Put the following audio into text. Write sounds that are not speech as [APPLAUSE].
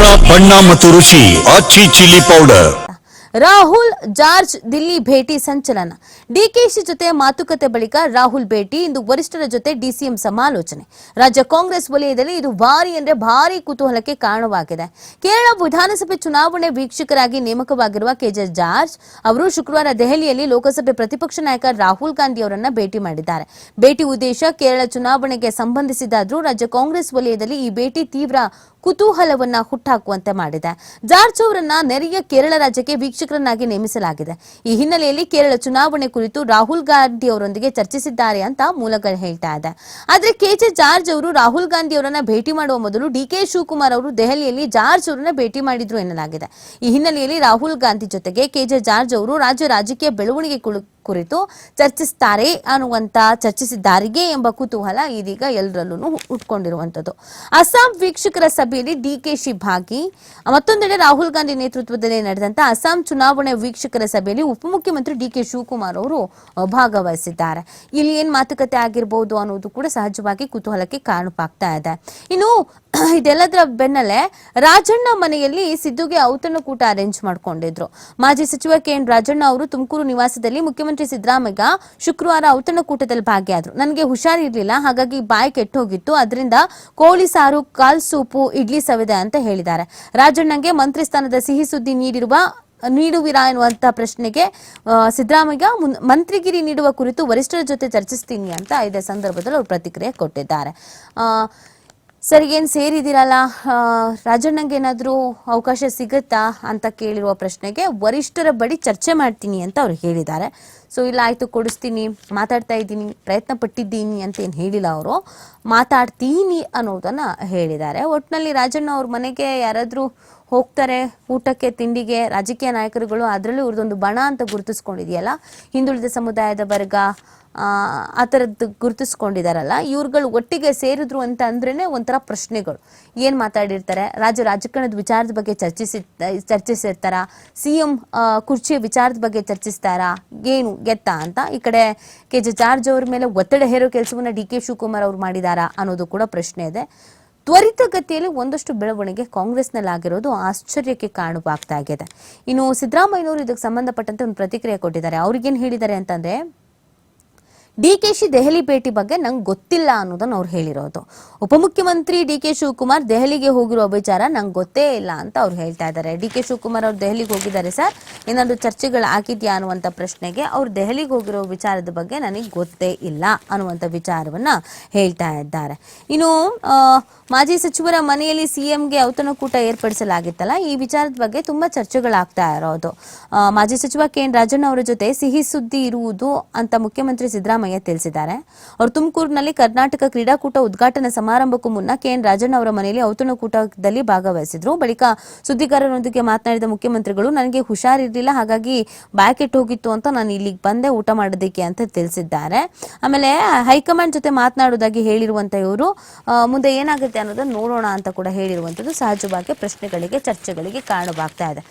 ಖಾರ ಬಣ್ಣ ಮತ್ತು ರುಚಿ Aachi chilli powder. Rahul, George, Delhi ಭೇಟಿ ಸಂಚಲನ. ಡಿಕೆಶಿ ಜೊತೆ ಮಾತುಕತೆ ಬಳಿಕ ರಾಹುಲ್ ಭೇಟಿ, ಇಂದು ವರಿಷ್ಠರ ಜೊತೆ ಡಿಸಿಎಂ ಸಮಾಲೋಚನೆ. ರಾಜ್ಯ ಕಾಂಗ್ರೆಸ್ ವಲಯದಲ್ಲಿ ಇದು ಭಾರಿ ಅಂದ್ರೆ ಭಾರಿ ಕುತೂಹಲಕ್ಕೆ ಕಾರಣವಾಗಿದೆ. ಕೇರಳ ವಿಧಾನಸಭೆ ಚುನಾವಣೆ ವೀಕ್ಷಕರಾಗಿ ನೇಮಕವಾಗಿರುವ ಕೆಜೆ ಜಾರ್ಜ್ ಅವರು ಶುಕ್ರವಾರ ದೆಹಲಿಯಲ್ಲಿ ಲೋಕಸಭೆ ಪ್ರತಿಪಕ್ಷ ನಾಯಕ ರಾಹುಲ್ ಗಾಂಧಿ ಅವರನ್ನ ಭೇಟಿ ಮಾಡಿದ್ದಾರೆ. ಭೇಟಿ ಉದ್ದೇಶ ಕೇರಳ ಚುನಾವಣೆಗೆ ಸಂಬಂಧಿಸಿದಾದರೂ ರಾಜ್ಯ ಕಾಂಗ್ರೆಸ್ ವಲಯದಲ್ಲಿ ಈ ಭೇಟಿ ತೀವ್ರ ಕುತೂಹಲವನ್ನ ಹುಟ್ಟಾಕುವಂತೆ ಮಾಡಿದೆ. ಜಾರ್ಜ್ ಅವರನ್ನ ನೆರೆಯ ಕೇರಳ ರಾಜ್ಯಕ್ಕೆ ವೀಕ್ಷಕರನ್ನಾಗಿ ನೇಮಿಸಲಾಗಿದೆ. ಈ ಹಿನ್ನೆಲೆಯಲ್ಲಿ ಕೇರಳ ಚುನಾವಣೆ ಕುರಿತು ರಾಹುಲ್ ಗಾಂಧಿ ಅವರೊಂದಿಗೆ ಚರ್ಚಿಸಿದ್ದಾರೆ ಅಂತ ಮೂಲಗಳು ಹೇಳ್ತಾ ಇದೆ. ಆದ್ರೆ ಕೆಜೆ ಜಾರ್ಜ್ ಅವರು ರಾಹುಲ್ ಗಾಂಧಿ ಅವರನ್ನ ಭೇಟಿ ಮಾಡುವ ಮೊದಲು ಡಿ ಕೆ ಶಿವಕುಮಾರ್ ಅವರು ದೆಹಲಿಯಲ್ಲಿ ಜಾರ್ಜ್ ಅವರನ್ನ ಭೇಟಿ ಮಾಡಿದ್ರು ಎನ್ನಲಾಗಿದೆ. ಈ ಹಿನ್ನೆಲೆಯಲ್ಲಿ ರಾಹುಲ್ ಗಾಂಧಿ ಜೊತೆಗೆ ಕೆಜೆ ಜಾರ್ಜ್ ಅವರು ರಾಜ್ಯ ರಾಜಕೀಯ ಬೆಳವಣಿಗೆ ಕುರಿತು ಚರ್ಚಿಸ್ತಾರೆ ಅನ್ನುವಂತ ಚರ್ಚಿಸಿದ್ದಾರಿಗೆ ಎಂಬ ಕುತೂಹಲ ಇದೀಗ ಎಲ್ಲರಲ್ಲೂ ಉಟ್ಕೊಂಡಿರುವಂಥದ್ದು. ಅಸ್ಸಾಂ ವೀಕ್ಷಕರ ಸಭೆಯಲ್ಲಿ ಡಿಕೆಶಿ ಭಾಗಿ ಮತ್ತೊಂದೆಡೆ ರಾಹುಲ್ ಗಾಂಧಿ ನೇತೃತ್ವದಲ್ಲಿ ನಡೆದಂತ ಅಸ್ಸಾಂ ಚುನಾವಣೆ ವೀಕ್ಷಕರ ಸಭೆಯಲ್ಲಿ ಉಪಮುಖ್ಯಮಂತ್ರಿ ಡಿ ಕೆ ಶಿವಕುಮಾರ್ ಅವರು ಭಾಗವಹಿಸಿದ್ದಾರೆ. ಇಲ್ಲಿ ಏನ್ ಮಾತುಕತೆ ಆಗಿರಬಹುದು ಅನ್ನೋದು ಕೂಡ ಸಹಜವಾಗಿ ಕುತೂಹಲಕ್ಕೆ ಕಾರಣವಾಗ್ತಾ ಇದೆ. ಇನ್ನು [CLEARS THROAT] ಇದೆಲ್ಲದರ ಬೆನ್ನಲ್ಲೇ ರಾಜಣ್ಣ ಮನೆಯಲ್ಲಿ ಸಿದ್ದುಗೆ ಔತಣಕೂಟ ಅರೇಂಜ್ ಮಾಡ್ಕೊಂಡಿದ್ರು. ಮಾಜಿ ಸಚಿವ ಕೆ ಎನ್ ರಾಜಣ್ಣ ಅವರು ತುಮಕೂರು ನಿವಾಸದಲ್ಲಿ ಮುಖ್ಯಮಂತ್ರಿ ಸಿದ್ದರಾಮಯ್ಯ ಶುಕ್ರವಾರ ಔತಣಕೂಟದಲ್ಲಿ ಭಾಗಿಯಾದರು. ನನಗೆ ಹುಷಾರಿರ್ಲಿಲ್ಲ ಹಾಗಾಗಿ ಬಾಯಿ ಕೆಟ್ಟೋಗಿತ್ತು ಅದರಿಂದ ಕೋಳಿ ಸಾರು, ಕಾಲ್ ಸೂಪು, ಇಡ್ಲಿ ಸವಿದೆ ಅಂತ ಹೇಳಿದ್ದಾರೆ. ರಾಜಣ್ಣಂಗೆ ಮಂತ್ರಿ ಸ್ಥಾನದ ಸಿಹಿ ಸುದ್ದಿ ನೀಡಿರುವ, ನೀಡುವಿರಾ ಎನ್ನುವಂತಹ ಪ್ರಶ್ನೆಗೆ ಸಿದ್ದರಾಮಯ್ಯ ಮಂತ್ರಿಗಿರಿ ನೀಡುವ ಕುರಿತು ವರಿಷ್ಠರ ಜೊತೆ ಚರ್ಚಿಸ್ತೀನಿ ಅಂತ ಇದೇ ಸಂದರ್ಭದಲ್ಲಿ ಅವರು ಪ್ರತಿಕ್ರಿಯೆ ಕೊಟ್ಟಿದ್ದಾರೆ. ಸರಿ ಸೇರಿದಿರಲ್ಲ ರಾಜಣ್ಣಂಗೆ ಏನಾದ್ರೂ ಅವಕಾಶ ಸಿಗುತ್ತಾ ಅಂತ ಕೇಳಿರುವ ಪ್ರಶ್ನೆಗೆ ವರಿಷ್ಠರ ಬಳಿ ಚರ್ಚೆ ಮಾಡ್ತೀನಿ ಅಂತ ಅವ್ರು ಹೇಳಿದ್ದಾರೆ. ಸೊ, ಇಲ್ಲ, ಆಯಿತು, ಕೊಡಿಸ್ತೀನಿ, ಮಾತಾಡ್ತಾ ಇದ್ದೀನಿ, ಪ್ರಯತ್ನ ಪಟ್ಟಿದ್ದೀನಿ ಅಂತ ಏನು ಹೇಳಿಲ್ಲ ಅವರು. ಮಾತಾಡ್ತೀನಿ ಅನ್ನೋದನ್ನು ಹೇಳಿದ್ದಾರೆ. ಒಟ್ಟಿನಲ್ಲಿ ರಾಜಣ್ಣ ಅವ್ರ ಮನೆಗೆ ಯಾರಾದ್ರೂ ಹೋಗ್ತಾರೆ, ಊಟಕ್ಕೆ, ತಿಂಡಿಗೆ, ರಾಜಕೀಯ ನಾಯಕರುಗಳು, ಅದರಲ್ಲೂ ಇವ್ರದ್ದೊಂದು ಬಣ ಅಂತ ಗುರುತಿಸ್ಕೊಂಡಿದೆಯಲ್ಲ? ಹಿಂದುಳಿದ ಸಮುದಾಯದ ವರ್ಗ, ಆ ಥರದ್ದು ಗುರುತಿಸ್ಕೊಂಡಿದಾರಲ್ಲ? ಇವ್ರುಗಳು ಒಟ್ಟಿಗೆ ಸೇರಿದ್ರು ಅಂತ ಅಂದ್ರೇ ಒಂಥರ ಪ್ರಶ್ನೆಗಳು. ಏನು ಮಾತಾಡಿರ್ತಾರೆ? ರಾಜ್ಯ ರಾಜಕಾರಣದ ವಿಚಾರದ ಬಗ್ಗೆ ಚರ್ಚಿಸಿ, ಚರ್ಚಿಸಿರ್ತಾರ? ಸಿ ಎಂ ಕುರ್ಚಿಯ ವಿಚಾರದ ಬಗ್ಗೆ ಚರ್ಚಿಸ್ತಾರಾ? ಏನು, ಗೆತ್ತಾ ಅಂತ? ಈ ಕಡೆ ಕೆ ಜೆ ಜಾರ್ಜ್ ಅವ್ರ ಮೇಲೆ ಒತ್ತಡ ಹೇರೋ ಕೆಲಸವನ್ನು ಡಿ ಕೆ ಶಿವಕುಮಾರ್ ಅವ್ರು ಮಾಡಿದಾರಾ ಅನ್ನೋದು ಕೂಡ ಪ್ರಶ್ನೆ ಇದೆ. ತ್ವರಿತಗತಿಯಲ್ಲಿ ಒಂದಷ್ಟು ಬೆಳವಣಿಗೆ ಕಾಂಗ್ರೆಸ್ನಲ್ಲಿ ಆಗಿರೋದು ಆಶ್ಚರ್ಯಕ್ಕೆ ಕಾರಣವಾಗ್ತಾ ಇದೆ ಇನ್ನು ಸಿದ್ದರಾಮಯ್ಯನವರು ಇದಕ್ಕೆ ಸಂಬಂಧಪಟ್ಟಂತೆ ಒಂದು ಪ್ರತಿಕ್ರಿಯೆ ಕೊಟ್ಟಿದ್ದಾರೆ. ಅವ್ರಿಗೇನು ಹೇಳಿದ್ದಾರೆ ಅಂತಂದ್ರೆ ಡಿ ಕೆ ಶಿ ದೆಹಲಿ ಭೇಟಿ ಬಗ್ಗೆ ನಂಗೆ ಗೊತ್ತಿಲ್ಲ ಅನ್ನೋದನ್ನ ಅವ್ರು ಹೇಳಿರೋದು. ಉಪಮುಖ್ಯಮಂತ್ರಿ ಡಿ ಕೆ ಶಿವಕುಮಾರ್ ದೆಹಲಿಗೆ ಹೋಗಿರೋ ವಿಚಾರ ನಂಗೆ ಗೊತ್ತೇ ಇಲ್ಲ ಅಂತ ಅವ್ರು ಹೇಳ್ತಾ ಇದ್ದಾರೆ. ಡಿ ಕೆ ಶಿವಕುಮಾರ್ ಅವ್ರು ದೆಹಲಿಗೆ ಹೋಗಿದ್ದಾರೆ ಸರ್, ಏನಾದರೂ ಚರ್ಚೆಗಳು ಆಗಿದೆಯಾ ಅನ್ನುವಂಥ ಪ್ರಶ್ನೆಗೆ ಅವ್ರು ದೆಹಲಿಗೆ ಹೋಗಿರೋ ವಿಚಾರದ ಬಗ್ಗೆ ನನಗೆ ಗೊತ್ತೇ ಇಲ್ಲ ಅನ್ನುವಂಥ ವಿಚಾರವನ್ನ ಹೇಳ್ತಾ ಇದ್ದಾರೆ. ಇನ್ನು ಮಾಜಿ ಸಚಿವರ ಮನೆಯಲ್ಲಿ ಸಿಎಂಗೆ ಔತಣಕೂಟ ಏರ್ಪಡಿಸಲಾಗಿತ್ತಲ್ಲ, ಈ ವಿಚಾರದ ಬಗ್ಗೆ ತುಂಬಾ ಚರ್ಚೆಗಳಾಗ್ತಾ ಇರೋದು. ಮಾಜಿ ಸಚಿವ ಕೆ ಎನ್ ರಾಜಣ್ಣ ಅವರ ಜೊತೆ ಸಿಹಿ ಸುದ್ದಿ ಇರುವುದು ಅಂತ ಮುಖ್ಯಮಂತ್ರಿ ಸಿದ್ದರಾಮಯ್ಯ ತಿಳಿಸಿದ್ದಾರೆ. ಅವರು ತುಮಕೂರಿನಲ್ಲಿ ಕರ್ನಾಟಕ ಕ್ರೀಡಾಕೂಟ ಉದ್ಘಾಟನಾ ಸಮಾರಂಭಕ್ಕೂ ಮುನ್ನ ಕೆ ಎನ್ ರಾಜಣ್ಣ ಅವರ ಮನೆಯಲ್ಲಿ ಔತಣಕೂಟದಲ್ಲಿ ಭಾಗವಹಿಸಿದ್ರು. ಬಳಿಕ ಸುದ್ದಿಗಾರರೊಂದಿಗೆ ಮಾತನಾಡಿದ ಮುಖ್ಯಮಂತ್ರಿಗಳು, ನನಗೆ ಹುಷಾರಿರಲಿಲ್ಲ ಹಾಗಾಗಿ ಬ್ಯಾಕೆಟ್ ಹೋಗಿತ್ತು ಅಂತ ನಾನು ಇಲ್ಲಿಗೆ ಬಂದೆ, ಊಟ ಮಾಡೋದಕ್ಕೆ ಅಂತ ತಿಳಿಸಿದ್ದಾರೆ. ಆಮೇಲೆ ಹೈಕಮಾಂಡ್ ಜೊತೆ ಮಾತನಾಡುವುದಾಗಿ ಹೇಳಿರುವಂತ ಇವರು ಮುಂದೆ ಏನಾಗುತ್ತೆ ಅನ್ನೋದನ್ನ ನೋಡೋಣ ಅಂತ ಕೂಡ ಹೇಳಿರುವಂತದ್ದು ಸಹಜವಾಗಿ ಪ್ರಶ್ನೆಗಳಿಗೆ, ಚರ್ಚೆಗಳಿಗೆ ಕಾರಣವಾಗ್ತಾ ಇದೆ.